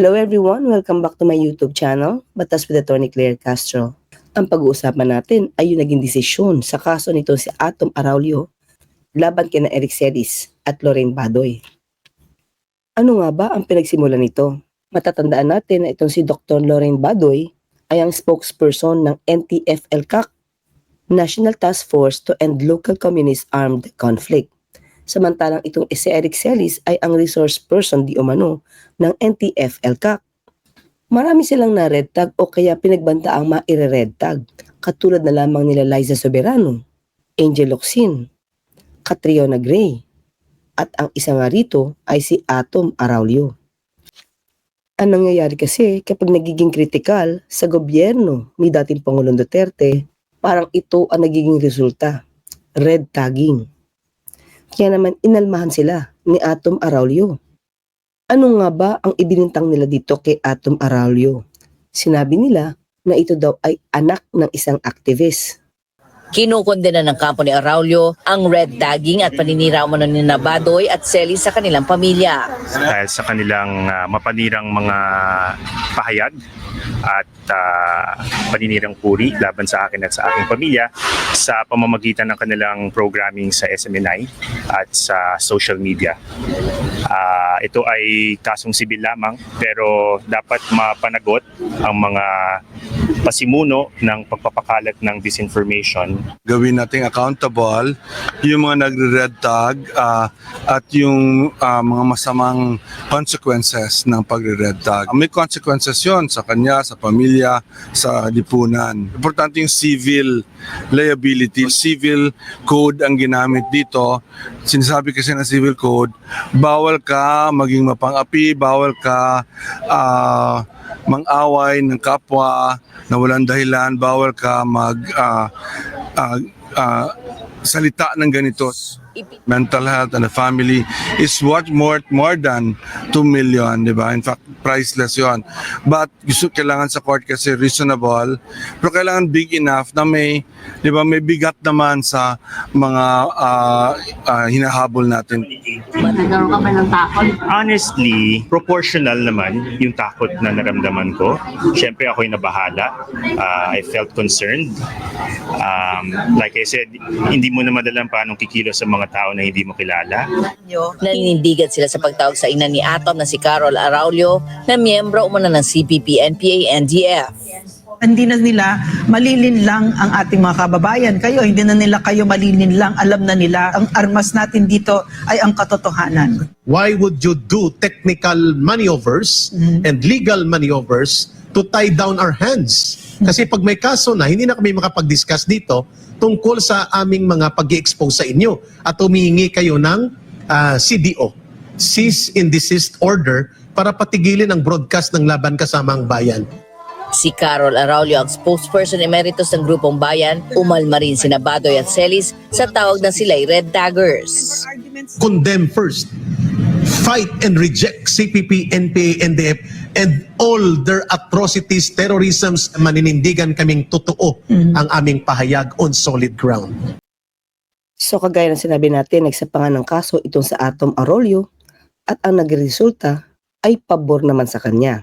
Hello everyone, welcome back to my YouTube channel, Batas with Attorney Claire Castro. Ang pag-uusapan natin ay yung naging desisyon sa kaso nito si Atom Araulio laban kina Eric Celis at Lorraine Badoy. Ano nga ba ang pinagsimulan nito? Matatandaan natin na itong si Dr. Lorraine Badoy ay ang spokesperson ng NTFL-CAC, National Task Force to End Local Communist Armed Conflict. Samantalang itong si Eric Celis ay ang resource person di umano ng NTFL-CAC. Marami silang na red tag o kaya pinagbanta ang maire-red tag, katulad na lamang nila Liza Soberano, Angel Locsin, Catriona Gray, at ang isa nga rito ay si Atom Araulio. Ang nangyayari kasi kapag nagiging kritikal sa gobyerno ni dating Pangulong Duterte, parang ito ang nagiging resulta, red tagging. Kaya naman inalmahan sila ni Atom Araulio. Ano nga ba ang ibinintang nila dito kay Atom Araulio? Sinabi nila na ito daw ay anak ng isang aktivist. Kinukondena ng kampo ni Araulio ang red tagging at paninira umano ni Nabadoy at Seli sa kanilang pamilya. dahil sa kanilang ah, mapanirang mga pahayag at ah, paninirang puri laban sa akin at sa aking pamilya sa pamamagitan ng kanilang programming sa SMNI at sa social media. Ah, ito ay kasong sibil lamang pero dapat mapanagot ang mga pasimuno ng pagpapakalat ng disinformation gawin nating accountable yung mga nagre-red tag ah, at yung ah, mga masamang consequences ng pagre-red tag. May consequences yon sa kanya, sa pamilya, sa lipunan. Importante yung civil liability. Civil code ang ginamit dito. Sinasabi kasi ng civil code, bawal ka maging mapang-api, bawal ka ah, mang-away ng kapwa na walang dahilan, bawal ka mag ah, ah, ah, salita ng ganito. Mental health and the family is what more more than 2 million, di ba? In fact, priceless yon. But gusto kailangan sa court kasi reasonable, pero kailangan big enough na may, di ba, may bigat naman sa mga ah, ah, hinahabol natin. Nagkaroon ka ba ng takot? Honestly, proportional naman yung takot na naramdaman ko. Siyempre ako'y nabahala. Ah, I felt concerned. Um, like I said, hindi mo na madalang paanong kikilos sa mga tao na hindi mo kilala. Naninindigan sila sa pagtawag sa ina ni Atom na si Carol Araulio na miyembro umano ng CPP, NPA, NDF. hindi na nila malilin lang ang ating mga kababayan. Kayo, hindi na nila kayo malilin lang. Alam na nila, ang armas natin dito ay ang katotohanan. why would you do technical maneuvers and legal maneuvers to tie down our hands? Kasi pag may kaso na, hindi na kami makapag-discuss dito tungkol sa aming mga pag expose sa inyo at humihingi kayo ng ah, CDO, cease and desist order para patigilin ang broadcast ng laban kasamang bayan. Si Carol Araulio ang spokesperson emeritus ng grupong bayan, umalma rin si Nabadoy at Celis sa tawag na sila'y Red Daggers. condemn first, fight and reject CPP, NPA, NDF, and all their atrocities, terrorisms, maninindigan kaming totoo ang aming pahayag on solid ground. So kagaya ng sinabi natin, nagsapangan ng kaso itong sa Atom Arroyo at ang nagresulta ay pabor naman sa kanya.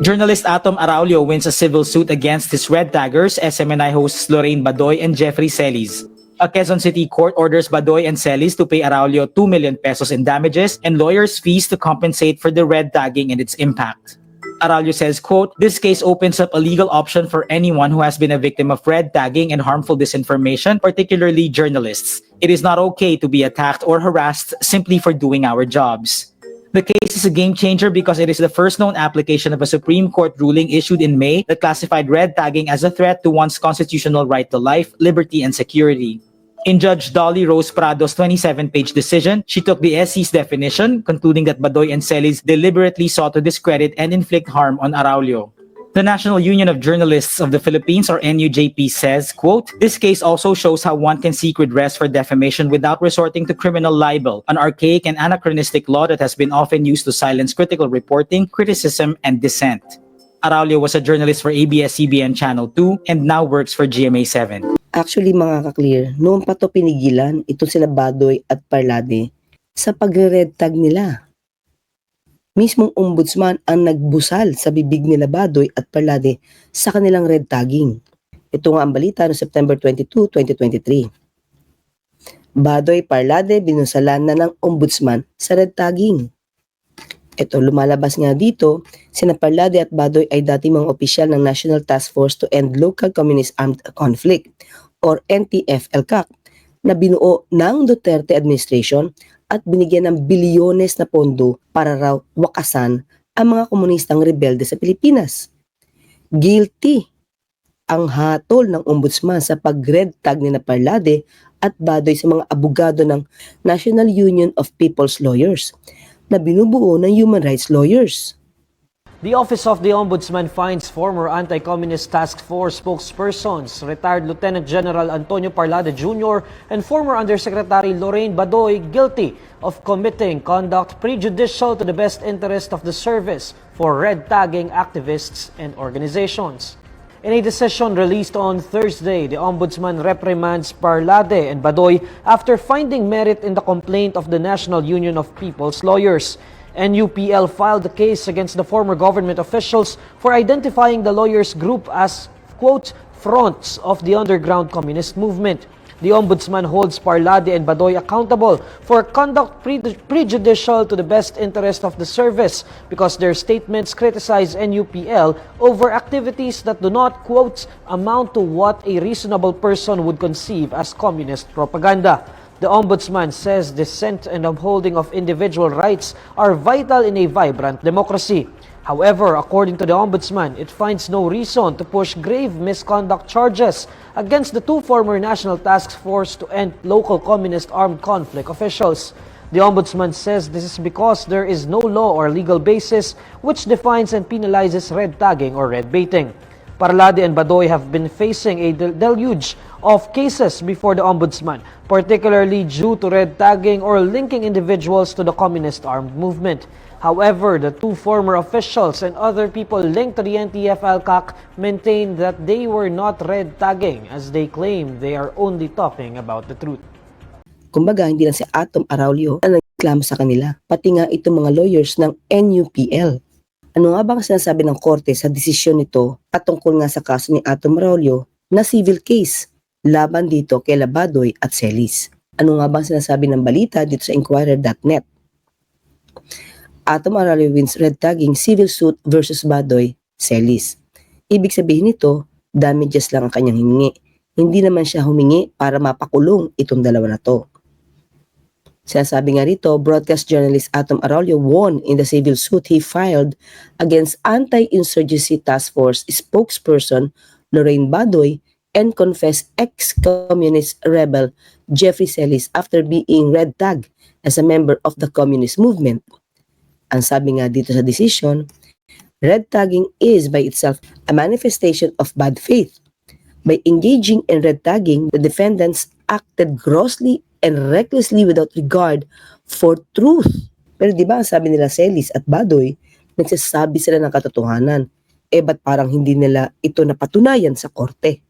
Journalist Atom Araulio wins a civil suit against his Red Daggers, SMNI hosts Lorraine Badoy and Jeffrey Celis. A Quezon City court orders Badoy and Celis to pay Araulio 2 million pesos in damages and lawyers' fees to compensate for the red tagging and its impact. Araulio says, quote, This case opens up a legal option for anyone who has been a victim of red tagging and harmful disinformation, particularly journalists. It is not okay to be attacked or harassed simply for doing our jobs. The case is a game changer because it is the first known application of a Supreme Court ruling issued in May that classified red tagging as a threat to one's constitutional right to life, liberty, and security. In Judge Dolly Rose Prado's 27-page decision, she took the SC's definition, concluding that Badoy and Celis deliberately sought to discredit and inflict harm on Araulio. The National Union of Journalists of the Philippines, or NUJP, says, quote, This case also shows how one can seek redress for defamation without resorting to criminal libel, an archaic and anachronistic law that has been often used to silence critical reporting, criticism, and dissent. Araulio was a journalist for ABS-CBN Channel 2 and now works for GMA7. Actually mga ka-clear, noon pa to pinigilan itong sila Badoy at Parlade sa pagre-red tag nila. Mismong ombudsman ang nagbusal sa bibig nila Badoy at Parlade sa kanilang red tagging. Ito nga ang balita noong September 22, 2023. Badoy Parlade binusalan na ng ombudsman sa red tagging. Ito, lumalabas nga dito, sina Parlade at Badoy ay dati mga opisyal ng National Task Force to End Local Communist Armed Conflict or NTF-LCAC na binuo ng Duterte administration at binigyan ng bilyones na pondo para raw wakasan ang mga komunistang rebelde sa Pilipinas. Guilty ang hatol ng ombudsman sa pag-red tag ni na Parlade at Badoy sa mga abogado ng National Union of People's Lawyers na binubuo ng human rights lawyers. The Office of the Ombudsman finds former Anti-Communist Task Force spokespersons, retired Lieutenant General Antonio Parlade Jr. and former Undersecretary Lorraine Badoy guilty of committing conduct prejudicial to the best interest of the service for red tagging activists and organizations. In a decision released on Thursday, the Ombudsman reprimands Parlade and Badoy after finding merit in the complaint of the National Union of People's Lawyers. NUPL filed the case against the former government officials for identifying the lawyers group as, quote, fronts of the underground communist movement. The Ombudsman holds Parlade and Badoy accountable for conduct pre- prejudicial to the best interest of the service because their statements criticize NUPL over activities that do not, quote, amount to what a reasonable person would conceive as communist propaganda. The Ombudsman says dissent and upholding of individual rights are vital in a vibrant democracy. However, according to the Ombudsman, it finds no reason to push grave misconduct charges against the two former National Task Force to end local communist armed conflict officials. The Ombudsman says this is because there is no law or legal basis which defines and penalizes red tagging or red baiting. Parlade and Badoy have been facing a del- deluge of cases before the Ombudsman, particularly due to red tagging or linking individuals to the communist armed movement. However, the two former officials and other people linked to the NTF-LCAC maintain that they were not red tagging as they claim they are only talking about the truth. Kumbaga, hindi lang si Atom Araulio ang nagreklamo sa kanila, pati nga itong mga lawyers ng NUPL. Ano nga ba ang sinasabi ng korte sa desisyon nito at tungkol nga sa kaso ni Atom Araulio na civil case laban dito kay Labadoy at Celis? Ano nga ba ang sinasabi ng balita dito sa Inquirer.net? Atom Araulio wins red tagging civil suit versus Badoy, Celis. Ibig sabihin nito, damages lang ang kanyang hiningi. Hindi naman siya humingi para mapakulong itong dalawa na to. Sinasabi nga rito, broadcast journalist Atom Araulio won in the civil suit he filed against Anti-Insurgency Task Force spokesperson Lorraine Badoy and confessed ex-communist rebel Jeffrey Celis after being red tagged as a member of the communist movement. Ang sabi nga dito sa decision, red tagging is by itself a manifestation of bad faith. By engaging in red tagging, the defendants acted grossly and recklessly without regard for truth. Pero di ba ang sabi nila Celis at Badoy, nagsasabi sila ng katotohanan. Eh ba't parang hindi nila ito napatunayan sa korte?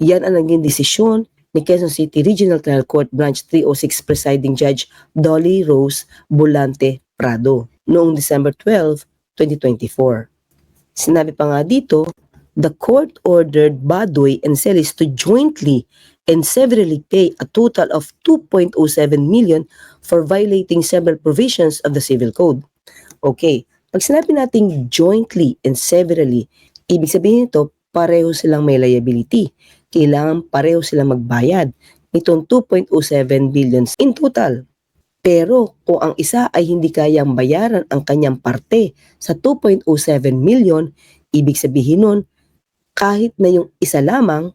Yan ang naging desisyon ni Quezon City Regional Trial Court Branch 306 Presiding Judge Dolly Rose Bolante Prado noong December 12, 2024. Sinabi pa nga dito, the court ordered Badoy and Celis to jointly and severally pay a total of 2.07 million for violating several provisions of the Civil Code. Okay, pag sinabi nating jointly and severally, ibig sabihin nito, pareho silang may liability. Kailangan pareho silang magbayad nitong 2.07 billion in total. Pero kung ang isa ay hindi kayang bayaran ang kanyang parte sa 2.07 million, ibig sabihin nun, kahit na yung isa lamang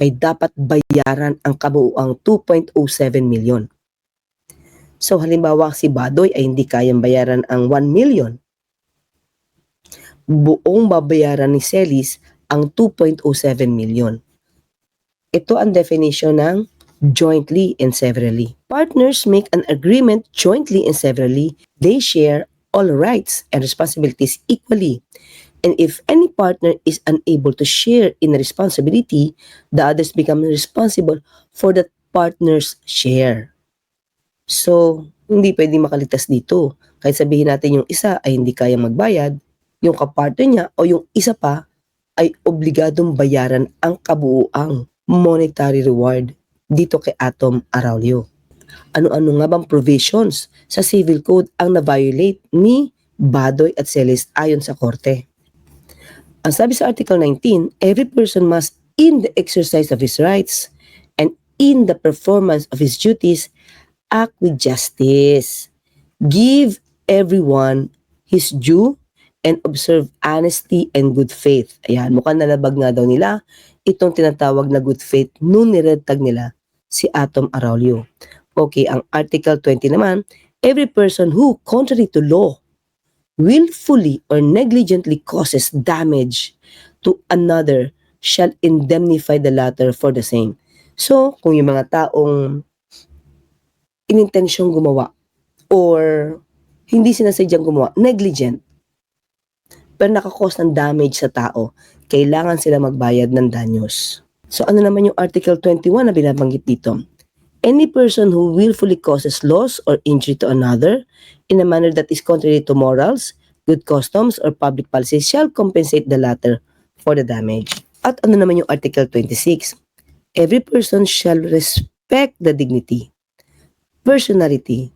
ay dapat bayaran ang kabuuang 2.07 million. So halimbawa si Badoy ay hindi kayang bayaran ang 1 million. Buong babayaran ni Celis ang 2.07 million. Ito ang definition ng jointly and severally. Partners make an agreement jointly and severally. They share all rights and responsibilities equally. And if any partner is unable to share in responsibility, the others become responsible for that partner's share. So, hindi pwedeng makaligtas dito. Kahit sabihin natin yung isa ay hindi kayang magbayad, yung kapartner niya o yung isa pa ay obligadong bayaran ang kabuuang monetary reward dito kay Atom Araulio. Ano-ano nga bang provisions sa civil code ang na-violate ni Badoy at Celis ayon sa korte? Ang sabi sa Article 19, every person must in the exercise of his rights and in the performance of his duties act with justice. Give everyone his due and observe honesty and good faith. Ayan, mukhang nalabag nga daw nila itong tinatawag na good faith nung nired tag nila si Atom Araulio. Okay, ang Article 20 naman, every person who, contrary to law, willfully or negligently causes damage to another shall indemnify the latter for the same. So, kung yung mga taong inintensyong gumawa or hindi sinasadyang gumawa, negligent, pero nakakos ng damage sa tao, kailangan sila magbayad ng danyos. So ano naman yung Article 21 na binabanggit dito? Any person who willfully causes loss or injury to another in a manner that is contrary to morals, good customs, or public policy shall compensate the latter for the damage. At ano naman yung Article 26? Every person shall respect the dignity, personality,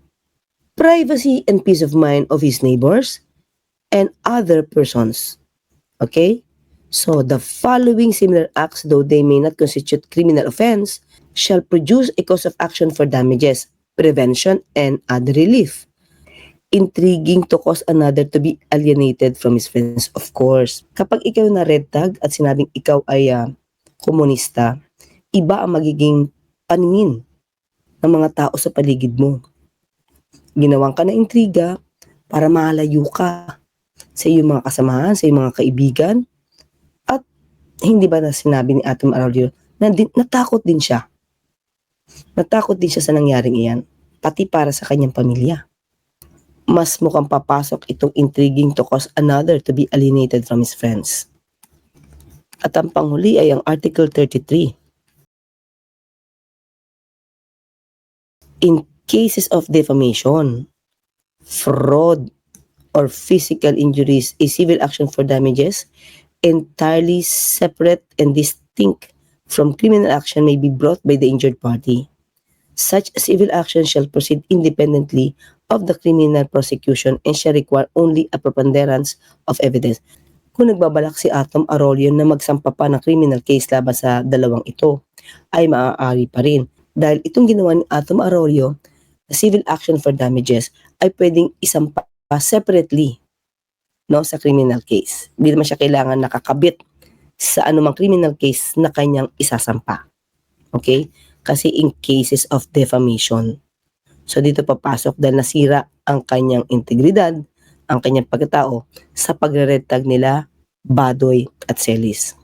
privacy, and peace of mind of his neighbors and other persons. Okay? So, the following similar acts, though they may not constitute criminal offense, shall produce a cause of action for damages, prevention, and other relief. Intriguing to cause another to be alienated from his friends, of course. Kapag ikaw na red tag at sinabing ikaw ay ah, komunista, iba ang magiging paningin ng mga tao sa paligid mo. Ginawang ka na intriga para malayo ka sa iyong mga kasamahan, sa iyong mga kaibigan, hindi ba na sinabi ni Atom Araulio na din, natakot din siya. Natakot din siya sa nangyaring iyan, pati para sa kanyang pamilya. Mas mukhang papasok itong intriguing to cause another to be alienated from his friends. At ang panghuli ay ang Article 33. In cases of defamation, fraud, or physical injuries, a civil action for damages entirely separate and distinct from criminal action may be brought by the injured party. Such civil action shall proceed independently of the criminal prosecution and shall require only a preponderance of evidence. Kung nagbabalak si Atom Arroyo na magsampa pa ng criminal case laban sa dalawang ito, ay maaari pa rin. Dahil itong ginawa ni Atom Arroyo, civil action for damages, ay pwedeng isampa pa separately no sa criminal case. Hindi naman siya kailangan nakakabit sa anumang criminal case na kanyang isasampa. Okay? Kasi in cases of defamation. So dito papasok dahil nasira ang kanyang integridad, ang kanyang pagkatao sa pagre tag nila Badoy at Celis.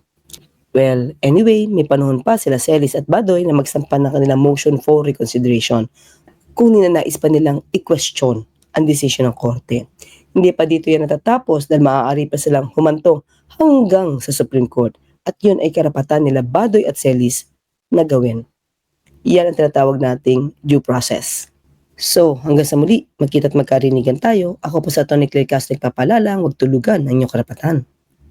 Well, anyway, may panahon pa sila Celis at Badoy na magsampa ng kanilang motion for reconsideration kung ninanais pa nilang i-question ang desisyon ng korte. Hindi pa dito yan natatapos dahil maaari pa silang humantong hanggang sa Supreme Court at yun ay karapatan nila Badoy at Celis na gawin. Yan ang tinatawag nating due process. So, hanggang sa muli, magkita at magkarinigan tayo. Ako po sa Tony Claire Castro nagpapalala, huwag tulugan ang inyong karapatan.